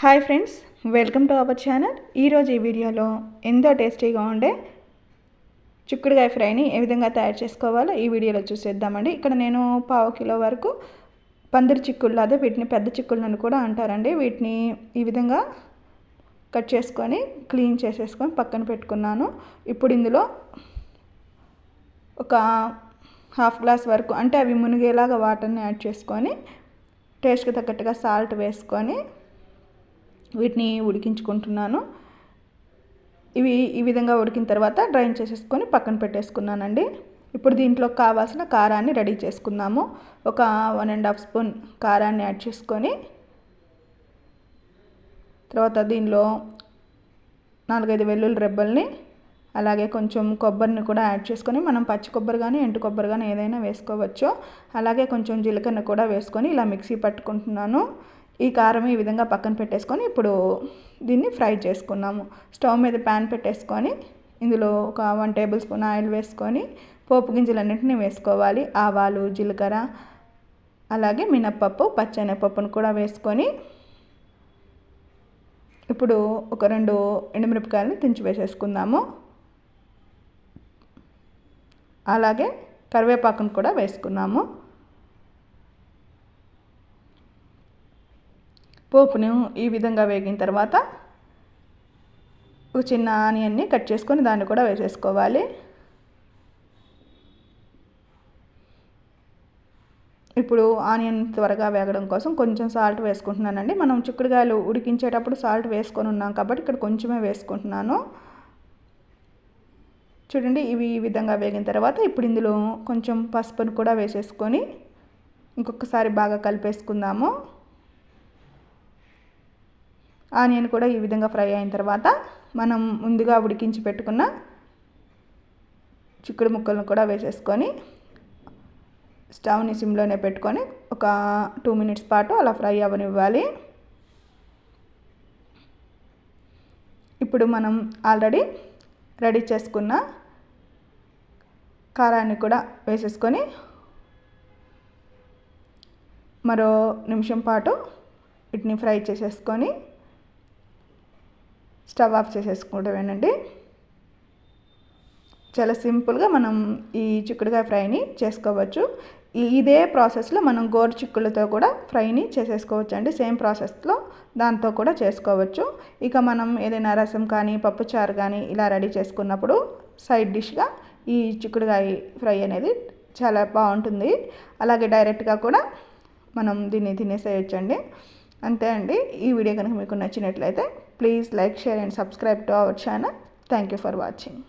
Hi friends welcome to our channel ఈరోజు ఈ వీడియోలో ఎంతో టేస్టీగా ఉండే చిక్కుడుకాయ ఫ్రైని ఏ విధంగా తయారు చేసుకోవాలో ఈ వీడియోలో చూసేద్దామండి. ఇక్కడ నేను పావు కిలో వరకు పందిరి చిక్కుళ్ళు అదే వీటిని పెద్ద చిక్కుళ్ళని కూడా అంటారండి. వీటిని ఈ విధంగా కట్ చేసుకొని క్లీన్ చేసేసుకొని పక్కన పెట్టుకున్నాను. ఇప్పుడు ఇందులో ఒక హాఫ్ గ్లాస్ వరకు అంటే అవి మునిగేలాగా వాటర్ని యాడ్ చేసుకొని టేస్ట్కి తగ్గట్టుగా సాల్ట్ వేసుకొని వీటిని ఉడికించుకుంటున్నాను. ఇవి ఈ విధంగా ఉడికిన తర్వాత డ్రైన్ చేసేసుకొని పక్కన పెట్టేసుకున్నానండి. ఇప్పుడు దీంట్లో కావాల్సిన కారాన్ని రెడీ చేసుకుందాము. ఒక వన్ అండ్ హాఫ్ స్పూన్ కారాన్ని యాడ్ చేసుకొని తర్వాత దీనిలో నాలుగైదు వెల్లుల్లి రెబ్బల్ని అలాగే కొంచెం కొబ్బరిని కూడా యాడ్ చేసుకొని మనం పచ్చి కొబ్బరి కానీ ఎండు కొబ్బరి కానీ ఏదైనా వేసుకోవచ్చు. అలాగే కొంచెం జీలకర్ర కూడా వేసుకొని ఇలా మిక్సీ పట్టుకుంటున్నాను. ఈ కారం ఈ విధంగా పక్కన పెట్టేసుకొని ఇప్పుడు దీన్ని ఫ్రై చేసుకున్నాము. స్టవ్ మీద ప్యాన్ పెట్టేసుకొని ఇందులో ఒక వన్ టేబుల్ స్పూన్ ఆయిల్ వేసుకొని పోపు గింజలన్నింటినీ వేసుకోవాలి. ఆవాలు జీలకర్ర అలాగే మినప్పప్పు పచ్చెనపప్పును కూడా వేసుకొని ఇప్పుడు ఒక రెండు ఎండుమిరపకాయలను తెంచి వేసేసుకుందాము. అలాగే కరివేపాకును కూడా వేసుకున్నాము. పోపును ఈ విధంగా వేగిన తర్వాత ఒక చిన్న ఆనియన్ని కట్ చేసుకొని దాన్ని కూడా వేసేసుకోవాలి. ఇప్పుడు ఆనియన్ త్వరగా వేగడం కోసం కొంచెం సాల్ట్ వేసుకుంటున్నానండి. మనం చిక్కుడుకాయలు ఉడికించేటప్పుడు సాల్ట్ వేసుకొని ఉన్నాం కాబట్టి ఇక్కడ కొంచెమే వేసుకుంటున్నాను. చూడండి ఇవి ఈ విధంగా వేగిన తర్వాత ఇప్పుడు ఇందులో కొంచెం పసుపును కూడా వేసేసుకొని ఇంకొకసారి బాగా కలిపేసుకుందాము. ఆనియన్ కూడా ఈ విధంగా ఫ్రై అయిన తర్వాత మనం ముందుగా ఉడికించి పెట్టుకున్న చిక్కుడు ముక్కలను కూడా వేసేసుకొని స్టవ్ని సిమ్లోనే పెట్టుకొని ఒక టూ మినిట్స్ పాటు అలా ఫ్రై అవ్వనివ్వాలి. ఇప్పుడు మనం ఆల్రెడీ రెడీ చేసుకున్న కారాన్ని కూడా వేసేసుకొని మరో నిమిషం పాటు వీటిని ఫ్రై చేసేసుకొని స్టవ్ ఆఫ్ చేసేసుకుంటామేనండి చాలా సింపుల్గా మనం ఈ చిక్కుడుకాయ ఫ్రైని చేసుకోవచ్చు. ఇదే ప్రాసెస్లో మనం గోరు చిక్కులతో కూడా ఫ్రైని చేసేసుకోవచ్చు అండి. సేమ్ ప్రాసెస్లో దాంతో కూడా చేసుకోవచ్చు. ఇక మనం ఏదైనా రసం కానీ పప్పుచారు కానీ ఇలా రెడీ చేసుకున్నప్పుడు సైడ్ డిష్గా ఈ చిక్కుడుకాయ ఫ్రై అనేది చాలా బాగుంటుంది. అలాగే డైరెక్ట్గా కూడా మనం దీన్ని తినేసేయచ్చండి. అంతే అండి. ఈ వీడియో కనుక మీకు నచ్చినట్లయితే please like share and subscribe to our channel thank you for watching